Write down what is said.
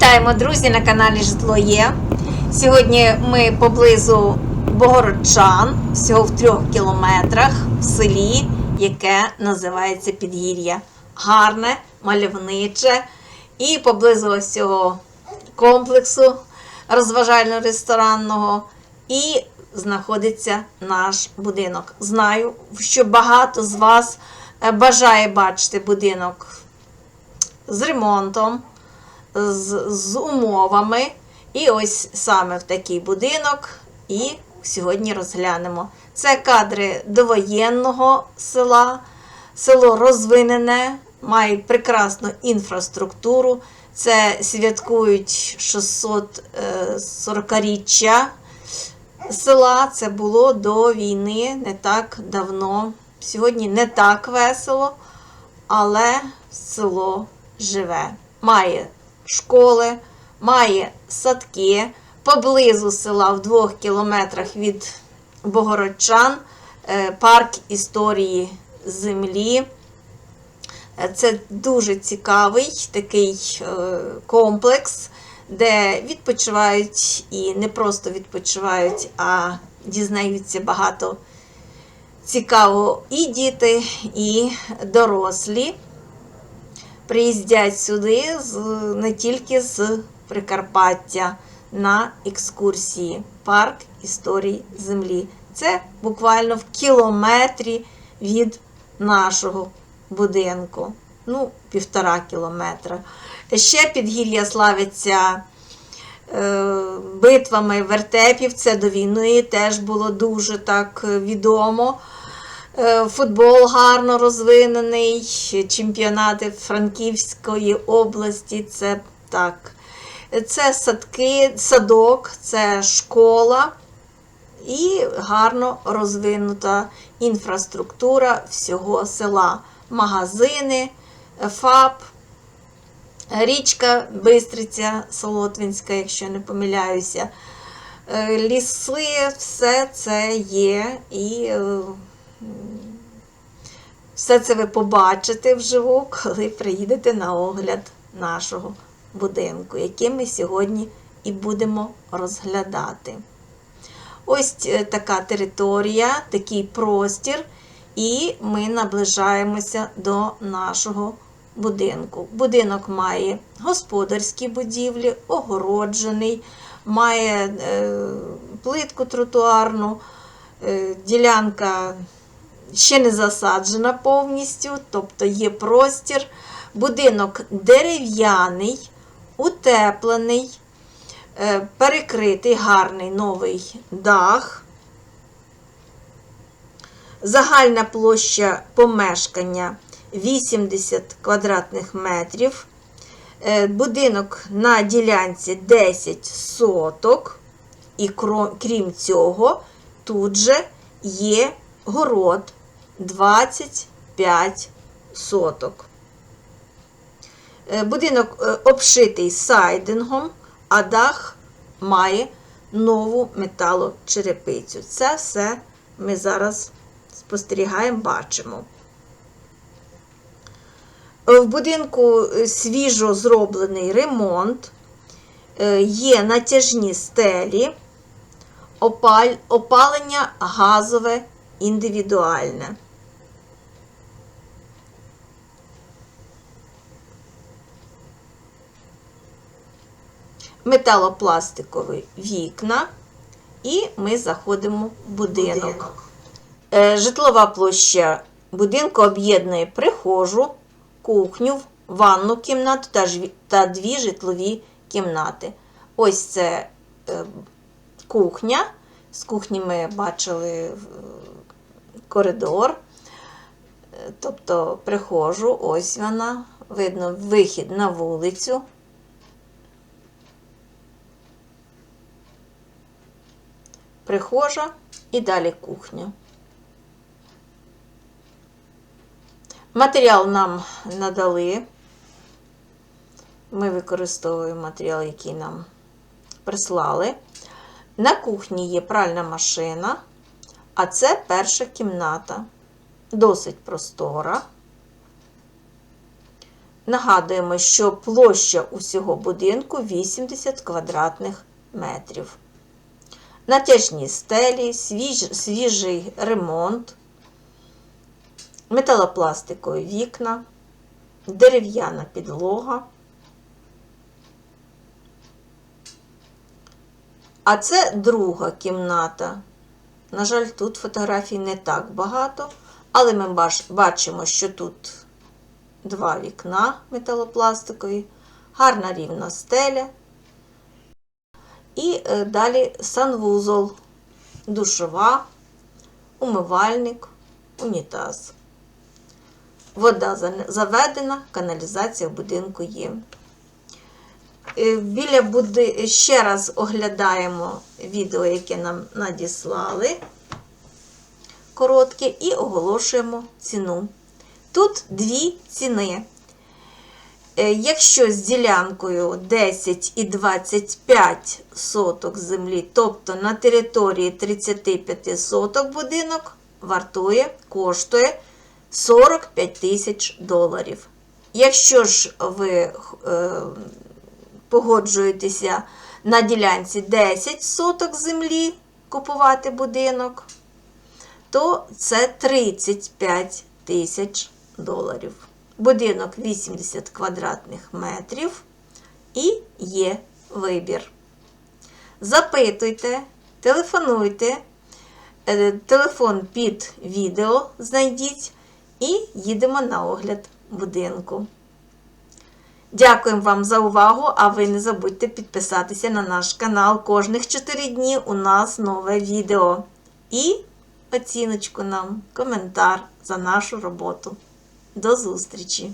Вітаємо, друзі, на каналі Житло Є. Сьогодні ми поблизу Богородчан, всього в трьох кілометрах в селі, яке називається Підгір'я. Гарне, мальовниче. І поблизу ось цього комплексу розважально-ресторанного. І знаходиться наш будинок. Знаю, що багато з вас е, бажає бачити будинок з ремонтом, з, з умовами. І ось саме в такий будинок. І сьогодні розглянемо. Це кадри довоєнного села. Село розвинене, має прекрасну інфраструктуру. Це святкують 640-річчя села. Це було до війни не так давно. Сьогодні не так весело, але село живе. Має школи, має садки. Поблизу села в двох кілометрах від Богородчан е, парк історії землі. Е, Це дуже цікавий такий е, комплекс, де відпочивають і не просто відпочивають, а дізнаються багато цікавого і діти, і дорослі приїздять сюди з, не тільки з Прикарпаття на екскурсії. Парк історії землі. Це буквально в кілометрі від нашого будинку. Ну, півтора кілометра. Ще підгір'я славиться е, битвами вертепів. Це до війни теж було дуже так е, відомо. Е, Футбол гарно розвинений, чемпіонати Франківської області. Це так. Це садки, садок, це школа і гарно розвинута інфраструктура всього села. Магазини, ФАП, річка Бистриця Солотвинська, якщо не помиляюся. Е, Ліси, все це є. І е, все це ви побачите вживу, коли приїдете на огляд нашого будинку, який ми сьогодні і будемо розглядати. Ось е, така територія, такий простір, і ми наближаємося до нашого будинку. Будинок має господарські будівлі, огороджений, має е, плитку тротуарну, е, ділянка ще не засаджена повністю, тобто є простір. Будинок дерев'яний, утеплений, е, перекритий гарний новий дах. Загальна площа помешкання 80 квадратних метрів. Е, Будинок на ділянці 10 соток. І крім цього, тут же є город 25 соток. Е, Будинок е, обшитий сайдингом, а дах має нову металочерепицю. Це все ми зараз спостерігаємо, бачимо. Е, В будинку свіжо зроблений ремонт, є натяжні стелі, опалення газове індивідуальне. Металопластикові вікна, і ми заходимо в будинок. Е, Житлова площа будинку об'єднує прихожу, кухню, ванну кімнату та, дві житлові кімнати. Ось це е, кухня. З кухні ми бачили е, коридор, тобто прихожу, ось вона, видно вихід на вулицю. Прихожа і далі кухня. Матеріал нам надали. Ми використовуємо матеріал, який нам прислали. На кухні є пральна машина, а це перша кімната. Досить простора. Нагадуємо, що площа усього будинку 80 квадратних метрів. Натяжні стелі, свіж, свіжий ремонт, металопластикові вікна, дерев'яна підлога. А це друга кімната. На жаль, тут фотографій не так багато, але ми бачимо, що тут два вікна металопластикові, гарна рівна стеля. І е, далі санвузол, душова, умивальник, унітаз. Вода заведена, каналізація в будинку є. Е, Біля буди... ще раз оглядаємо відео, яке нам надіслали коротке, і оголошуємо ціну. Тут дві ціни. Е, Якщо з ділянкою 10 і 25 соток землі, тобто на території 35 соток будинок, вартує, коштує 45 тисяч доларів. Якщо ж ви е, погоджуєтеся на ділянці 10 соток землі купувати будинок, то це 35 тисяч доларів. Будинок 80 квадратних метрів і є вибір. Запитуйте, телефонуйте, е, телефон під відео знайдіть і їдемо на огляд будинку. Дякуємо вам за увагу, а ви не забудьте підписатися на наш канал. Кожних 4 дні у нас нове відео. І оціночку нам, коментар за нашу роботу. До зустрічі!